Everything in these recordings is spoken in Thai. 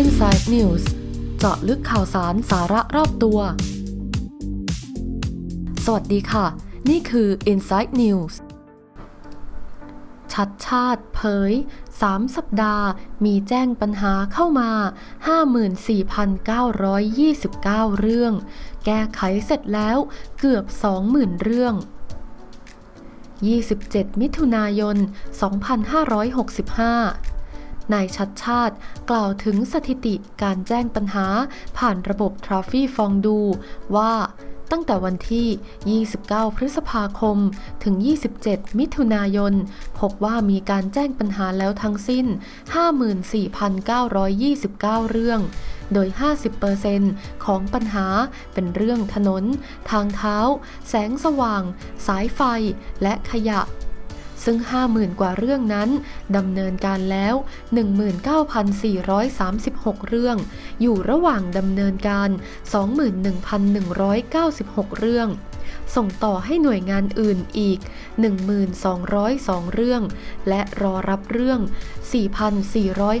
Inside News เจาะลึกข่าวสารสาระรอบตัว สวัสดีค่ะ นี่คือ Inside News ชัดชาติเผย 3 สัปดาห์มีแจ้งปัญหาเข้ามา 54,929 เรื่อง แก้ไขเสร็จแล้วเกือบ 20,000 เรื่อง 27 มิถุนายน 2565 นายชัดชาติกล่าวถึงสถิติการแจ้งปัญหาผ่านระบบทราฟี่ฟองดูว่า ตั้งแต่วันที่ 29 พฤษภาคม ถึง 27 มิถุนายน พบว่ามีการแจ้งปัญหาแล้วทั้งสิ้น 54,929 เรื่อง โดย 50%ของปัญหาเป็นเรื่องถนน ทางเท้า แสงสว่าง สายไฟ และขยะ ซึ่ง 50,000 กว่าเรื่องนั้นดำเนินการแล้ว 19,436 เรื่อง อยู่ระหว่างดำเนินการ 21,196 เรื่อง ส่งต่อให้หน่วยงานอื่นอีก 1,202 เรื่อง และรอรับเรื่อง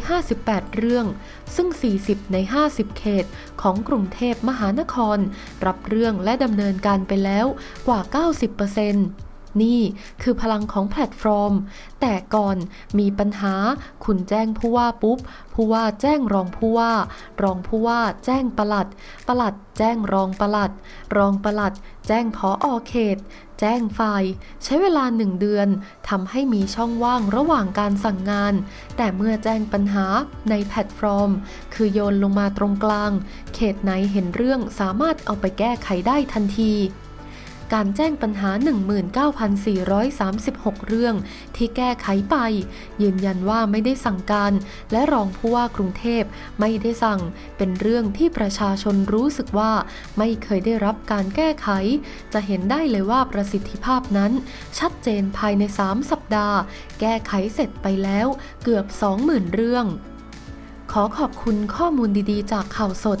4,458 เรื่อง ซึ่ง 40 ใน 50 เขตของกรุงเทพมหานคร รับเรื่องและดำเนินการไปแล้วกว่า 90% นี่คือพลังของแพลตฟอร์ม แต่ก่อนมีปัญหาคุณแจ้งผู้ว่าปุ๊บ ผู้ว่าแจ้งรองผู้ว่า รองผู้ว่าแจ้งปลัด ปลัดแจ้งรองปลัด รองปลัด แจ้งพออเขต แจ้งฝ่ายใช้เวลาหนึ่งเดือนทำให้มีช่องว่างระหว่างการสั่งงาน แต่เมื่อแจ้งปัญหาในแพลตฟอร์ม คือโยนลงมาตรงกลาง เขตไหนเห็นเรื่องสามารถเอาไปแก้ไขได้ทันที การแจ้งปัญหา 19,436 เรื่อง ที่แก้ไขไป ยืนยันว่าไม่ได้สั่งการ และรองผู้ว่ากรุงเทพไม่ได้สั่ง เป็นเรื่องที่ประชาชนรู้สึกว่าไม่เคยได้รับการแก้ไข จะเห็นได้เลยว่าประสิทธิภาพนั้น ชัดเจนภายใน 3 สัปดาห์ แก้ไขเสร็จไปแล้วเกือบ 20,000 เรื่อง ขอขอบคุณข้อมูลดีๆ จากข่าวสด